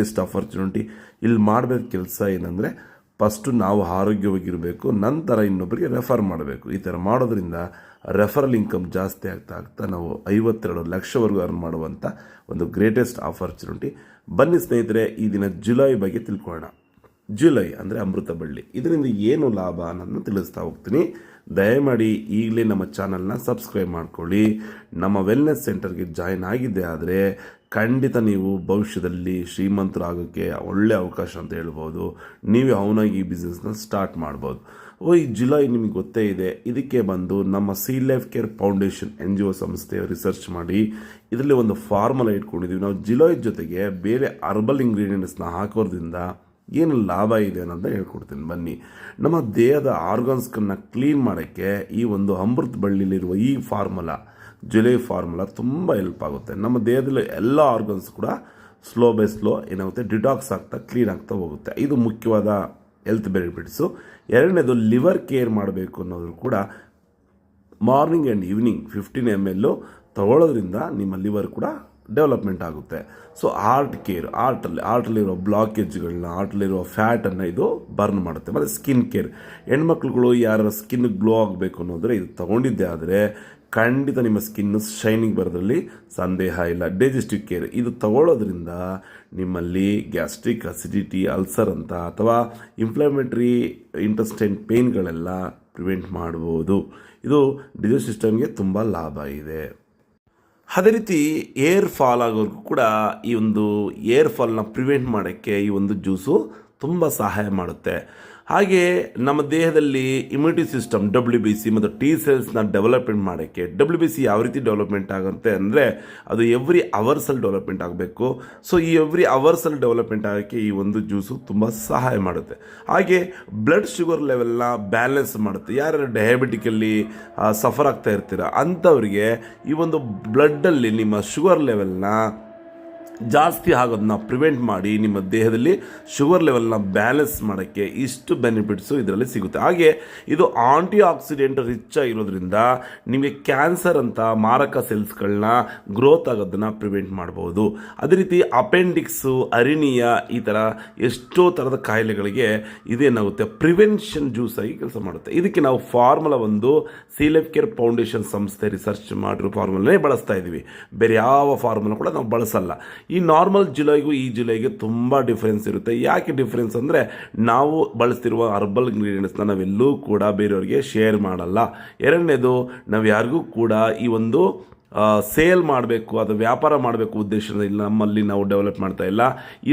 Greatest opportunity ಇಲ್ಲಿ ಮಾಡಬೇಕು ಕೆಲಸ ಏನಂದರೆ ಫಸ್ಟು ನಾವು ಆರೋಗ್ಯವಾಗಿರಬೇಕು, ನಂತರ ಇನ್ನೊಬ್ಬರಿಗೆ ರೆಫರ್ ಮಾಡಬೇಕು. ಈ ಥರ ಮಾಡೋದ್ರಿಂದ ರೆಫರಲ್ ಇನ್ಕಮ್ ಜಾಸ್ತಿ ಆಗ್ತಾ ಆಗ್ತಾ ನಾವು ಐವತ್ತೆರಡು ಲಕ್ಷವರೆಗೂ ಅರ್ನ್ ಮಾಡುವಂಥ ಒಂದು ಗ್ರೇಟೆಸ್ಟ್ ಆಪರ್ಚುನಿಟಿ ಬನ್ನಿ ಸ್ನೇಹಿತರೆ, ಈ ದಿನ ಜುಲೈ ಬಗ್ಗೆ ತಿಳ್ಕೊಳ್ಳೋಣ. ಜುಲೈ ಅಂದರೆ ಅಮೃತ ಬಳ್ಳಿ. ಇದರಿಂದ ಏನು ಲಾಭ ಅನ್ನೋದನ್ನು ತಿಳಿಸ್ತಾ ಹೋಗ್ತೀನಿ. ದಯಮಾಡಿ ಈಗಲೇ ನಮ್ಮ ಚಾನಲ್ನ ಸಬ್ಸ್ಕ್ರೈಬ್ ಮಾಡ್ಕೊಳ್ಳಿ. ನಮ್ಮ ವೆಲ್ನೆಸ್ ಸೆಂಟರ್ಗೆ ಜಾಯ್ನ್ ಆಗಿದ್ದೆ ಆದರೆ ಖಂಡಿತ ನೀವು ಭವಿಷ್ಯದಲ್ಲಿ ಶ್ರೀಮಂತರಾಗೋಕ್ಕೆ ಒಳ್ಳೆ ಅವಕಾಶ ಅಂತ ಹೇಳ್ಬೋದು. ನೀವೇ ಅವನಾಗಿ ಈ ಬಿಸ್ನೆಸ್ನ ಸ್ಟಾರ್ಟ್ ಮಾಡ್ಬೋದು. ಓ, ಈ ಜುಲೈ ನಿಮಗೆ ಗೊತ್ತೇ ಇದೆ. ಇದಕ್ಕೆ ಬಂದು ನಮ್ಮ C life care foundation N G O ಸಂಸ್ಥೆ ರಿಸರ್ಚ್ ಮಾಡಿ, ಇದರಲ್ಲಿ ಒಂದು ಫಾರ್ಮುಲಾ ಇಟ್ಕೊಂಡಿದ್ದೀವಿ ನಾವು ಜುಲೈ ಜೊತೆಗೆ ಬೇರೆ ಅರ್ಬಲ್ ಇಂಗ್ರೀಡಿಯೆಂಟ್ಸ್ನ ಹಾಕೋದ್ರಿಂದ ಏನು ಲಾಭ ಇದೆ ಅನ್ನೋದನ್ನ ಹೇಳ್ಕೊಡ್ತೀನಿ. ಬನ್ನಿ. ನಮ್ಮ ದೇಹದ ಆರ್ಗನ್ಸ್ಗಳನ್ನ ಕ್ಲೀನ್ ಮಾಡೋಕ್ಕೆ ಈ ಒಂದು ಅಮೃತ ಬಳ್ಳಿಲಿರುವ ಈ ಫಾರ್ಮುಲಾ ಜುಲೈ ಫಾರ್ಮುಲಾ ತುಂಬ ಹೆಲ್ಪ್ ಆಗುತ್ತೆ. ನಮ್ಮ ದೇಹದಲ್ಲಿ ಎಲ್ಲ ಆರ್ಗನ್ಸ್ ಕೂಡ ಸ್ಲೋ ಬೈ ಸ್ಲೋ ಏನಾಗುತ್ತೆ ಡಿಟಾಕ್ಸ್ ಆಗ್ತಾ ಕ್ಲೀನ್ ಆಗ್ತಾ ಹೋಗುತ್ತೆ. ಇದು ಮುಖ್ಯವಾದ ಹೆಲ್ತ್ ಬೆನಿಫಿಟ್ಸು ಎರಡನೇದು ಲಿವರ್ ಕೇರ್ ಮಾಡಬೇಕು ಅನ್ನೋದು ಕೂಡ morning and evening fifteen M L ತಗೊಳ್ಳೋದ್ರಿಂದ ನಿಮ್ಮ ಲಿವರ್ ಕೂಡ ಡೆವಲಪ್ಮೆಂಟ್ ಆಗುತ್ತೆ. ಸೊ ಆರ್ಟ್ ಕೇರ್ ಆರ್ಟಲ್ಲಿ ಆರ್ಟಲ್ಲಿರೋ ಬ್ಲಾಕೇಜ್ಗಳನ್ನ ಆರ್ಟಲ್ಲಿರೋ ಫ್ಯಾಟನ್ನು ಇದು ಬರ್ನ್ ಮಾಡುತ್ತೆ. ಮತ್ತು ಸ್ಕಿನ್ ಕೇರ್ ಹೆಣ್ಮಕ್ಳುಗಳು ಯಾರ ಸ್ಕಿನ್ ಗ್ಲೋ ಆಗಬೇಕು ಅನ್ನೋದ್ರೆ ಇದು ತೊಗೊಂಡಿದ್ದೆ ಆದರೆ ಖಂಡಿತ ನಿಮ್ಮ ಸ್ಕಿನ್ನು ಶೈನಿಂಗ್ ಬರೋದ್ರಲ್ಲಿ ಸಂದೇಹ ಇಲ್ಲ. ಡೈಜೆಸ್ಟಿವ್ ಕೇರ್ ಇದು ತಗೊಳ್ಳೋದ್ರಿಂದ ನಿಮ್ಮಲ್ಲಿ ಗ್ಯಾಸ್ಟ್ರಿಕ್ ಅಸಿಡಿಟಿ ಅಲ್ಸರ್ ಅಂತ ಅಥವಾ ಇನ್ಫ್ಲಮೇಟ್ರಿ ಇಂಟೆಸ್ಟೈನ್ ಪೇಯ್ನ್ಗಳೆಲ್ಲ ಪ್ರಿವೆಂಟ್ ಮಾಡ್ಬೋದು. ಇದು ಡಿಜೆಸ್ಟ್ ಸಿಸ್ಟಮ್ಗೆ ತುಂಬ ಲಾಭ ಇದೆ. ಅದೇ ರೀತಿ ಏರ್ ಫಾಲ್ ಆಗೋರ್ಗೂ ಕೂಡ ಈ ಒಂದು ಏರ್ ಫಾಲ್ನ ಪ್ರಿವೆಂಟ್ ಮಾಡೋಕ್ಕೆ ಈ ಒಂದು ಜ್ಯೂಸು ತುಂಬ ಸಹಾಯ ಮಾಡುತ್ತೆ. ಹಾಗೆ ನಮ್ಮ ದೇಹದಲ್ಲಿ immunity system W B C ಮತ್ತು ಟಿ ಸೆಲ್ಸ್ನ ಡೆವಲಪ್ಮೆಂಟ್ ಮಾಡೋಕ್ಕೆ ಡಬ್ಲ್ಯೂ ಬಿ ಸಿ ಯಾವ ರೀತಿ ಡೆವಲಪ್ಮೆಂಟ್ ಆಗುತ್ತೆ ಅಂದರೆ ಅದು ಎವ್ರಿ ಅವರ್ಸಲ್ಲಿ ಡೆವಲಪ್ಮೆಂಟ್ ಆಗಬೇಕು. ಸೊ ಈ ಎವ್ರಿ ಅವರ್ಸಲ್ಲಿ ಡೆವಲಪ್ಮೆಂಟ್ ಆಗೋಕ್ಕೆ ಈ ಒಂದು ಜ್ಯೂಸು ತುಂಬ ಸಹಾಯ ಮಾಡುತ್ತೆ. ಹಾಗೆ ಬ್ಲಡ್ ಶುಗರ್ ಲೆವೆಲ್ನ ಬ್ಯಾಲೆನ್ಸ್ ಮಾಡುತ್ತೆ. ಯಾರು ಡಯಾಬಿಟಿಕಲ್ಲಿ ಸಫರ್ ಆಗ್ತಾ ಇರ್ತೀರ ಅಂಥವ್ರಿಗೆ ಈ ಒಂದು ಬ್ಲಡ್ಡಲ್ಲಿ ನಿಮ್ಮ ಶುಗರ್ ಲೆವೆಲ್ನ ಜಾಸ್ತಿ ಆಗೋದನ್ನ ಪ್ರಿವೆಂಟ್ ಮಾಡಿ ನಿಮ್ಮ ದೇಹದಲ್ಲಿ ಶುಗರ್ ಲೆವೆಲ್ನ ಬ್ಯಾಲೆನ್ಸ್ ಮಾಡೋಕ್ಕೆ ಇಷ್ಟು ಬೆನಿಫಿಟ್ಸು ಇದರಲ್ಲಿ ಸಿಗುತ್ತೆ. ಹಾಗೆ ಇದು ಆಂಟಿ ಆಕ್ಸಿಡೆಂಟ್ ರಿಚ್ ಆಗಿರೋದ್ರಿಂದ ನಿಮಗೆ ಕ್ಯಾನ್ಸರ್ ಅಂತ ಮಾರಕ ಸೆಲ್ಸ್ಗಳನ್ನ ಗ್ರೋತ್ ಆಗೋದನ್ನು ಪ್ರಿವೆಂಟ್ ಮಾಡ್ಬೋದು. ಅದೇ ರೀತಿ ಅಪೆಂಡಿಕ್ಸು ಅರಿನಿಯ ಈ ಥರ ಎಷ್ಟೋ ಥರದ ಕಾಯಿಲೆಗಳಿಗೆ ಇದೇನಾಗುತ್ತೆ ಪ್ರಿವೆನ್ಷನ್ ಜ್ಯೂಸ್ ಆಗಿ ಕೆಲಸ ಮಾಡುತ್ತೆ. ಇದಕ್ಕೆ ನಾವು ಫಾರ್ಮುಲಾ ಒಂದು ಸೀಲೆಫ್ ಕೇರ್ ಫೌಂಡೇಶನ್ ಸಂಸ್ಥೆ ರಿಸರ್ಚ್ ಮಾಡಿರೋ ಫಾರ್ಮುಲಾನೇ ಬಳಸ್ತಾ ಇದ್ದೀವಿ ಬೇರೆ ಯಾವ ಫಾರ್ಮುಲಾ ಕೂಡ ನಾವು ಬಳಸಲ್ಲ. ಈ ನಾರ್ಮಲ್ ಜುಲೈಗೂ ಈ ಜುಲೈಗೆ ತುಂಬ ಡಿಫ್ರೆನ್ಸ್ ಇರುತ್ತೆ. ಯಾಕೆ ಡಿಫ್ರೆನ್ಸ್ ಅಂದರೆ ನಾವು ಬಳಸ್ತಿರುವ ಹರ್ಬಲ್ ಇಂಗ್ರೀಡಿಯೆಂಟ್ಸ್ನ ನಾವೆಲ್ಲೂ ಕೂಡ ಬೇರೆಯವ್ರಿಗೆ ಶೇರ್ ಮಾಡಲ್ಲ. ಎರಡನೇದು, ನಾವು ಯಾರಿಗೂ ಕೂಡ ಈ ಒಂದು ಸೇಲ್ ಮಾಡಬೇಕು, ಅದು ವ್ಯಾಪಾರ ಮಾಡಬೇಕು ಉದ್ದೇಶದಿಂದ ಇಲ್ಲ ನಮ್ಮಲ್ಲಿ ನಾವು ಡೆವಲಪ್ ಮಾಡ್ತಾ ಇಲ್ಲ. ಈ